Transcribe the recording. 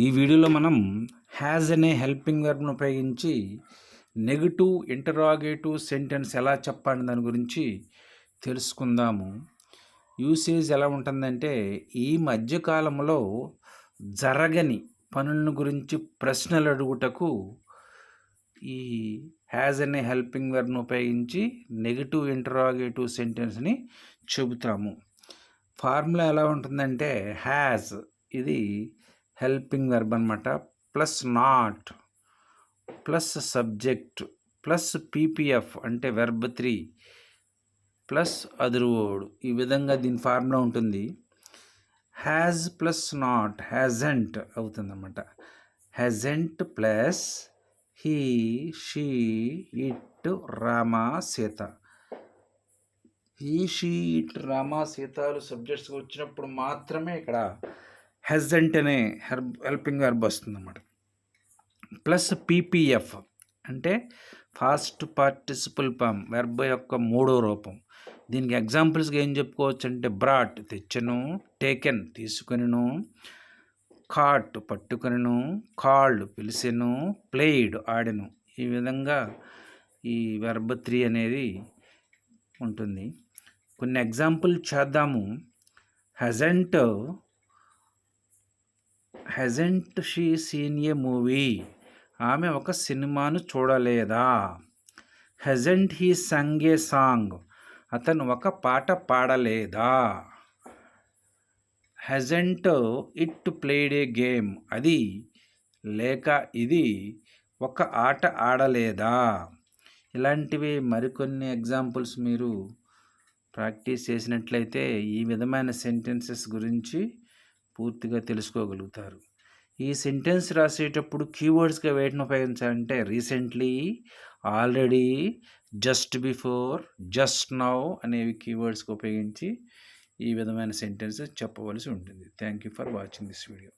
ఈ వీడియోలో మనం హ్యాజ్ అనే హెల్పింగ్ వర్బ్ను ఉపయోగించి నెగిటివ్ ఇంటరాగేటివ్ సెంటెన్స్ ఎలా చెప్పాలి దాని గురించి తెలుసుకుందాము. యూసేజ్ ఎలా ఉంటుందంటే ఈ మధ్యకాలంలో జరగని పనులను గురించి ప్రశ్నలు అడుగుటకు ఈ హ్యాజ్ అనే హెల్పింగ్ వర్బ్ను ఉపయోగించి నెగిటివ్ ఇంటరాగేటివ్ సెంటెన్స్ని చెబుతాము. ఫార్ములా ఎలా ఉంటుందంటే హ్యాజ్ ఇది హెల్పింగ్ వెర్బ్ అనమాట plus not plus subject plus PPF అంటే వెర్బ్ త్రీ ప్లస్ అదురువోడు ఈ విధంగా దీని ఫార్ములా ఉంటుంది. హ్యాజ్ ప్లస్ నాట్ హ్యాజెంట్ అవుతుంది అనమాట hasn't plus he she it Rama Sita he she it Rama Seethalu subjects వచ్చినప్పుడు మాత్రమే ఇక్కడ హెజెంట్ అనే హెర్బ్ హెల్పింగ్ వెర్బ్ వస్తుందన్నమాట. ప్లస్ పీపీఎఫ్ అంటే ఫాస్ట్ పార్టిసిపల్ పామ్ వెర్బ్ యొక్క మూడో రూపం. దీనికి ఎగ్జాంపుల్స్గా ఏం చెప్పుకోవచ్చు అంటే బ్రాట్ తెచ్చను టేకెన్ తీసుకునిను కాట్ పట్టుకునిను కాల్డ్ పిలిచెను ప్లేయిడ్ ఆడెను. ఈ విధంగా ఈ వెర్బ్ త్రీ అనేది ఉంటుంది. కొన్ని ఎగ్జాంపుల్ చేద్దాము. Hasn't hasn't she seen a movie? ఆమె ఒక సినిమాను చూడలేదా? Hasn't he sung a song. అతను ఒక పాట పాడలేదా? Hasn't it played a game. అది లేక ఇది ఒక ఆట ఆడలేదా? ఇలాంటివి మరికొన్ని ఎగ్జాంపుల్స్ మీరు ప్రాక్టీస్ చేసినట్లయితే ఈ విధమైన సెంటెన్సెస్ గురించి పూర్తిగా తెలుసుకోగలుగుతారు. ఈ సెంటెన్స్ రాసేటప్పుడు కీవర్డ్స్గా వేటిని ఉపయోగించాలంటే recently already just before just now అనేవి కీవర్డ్స్కి ఉపయోగించి ఈ విధమైన సెంటెన్సెస్ చెప్పవలసి ఉంటుంది. Thank you for watching this video.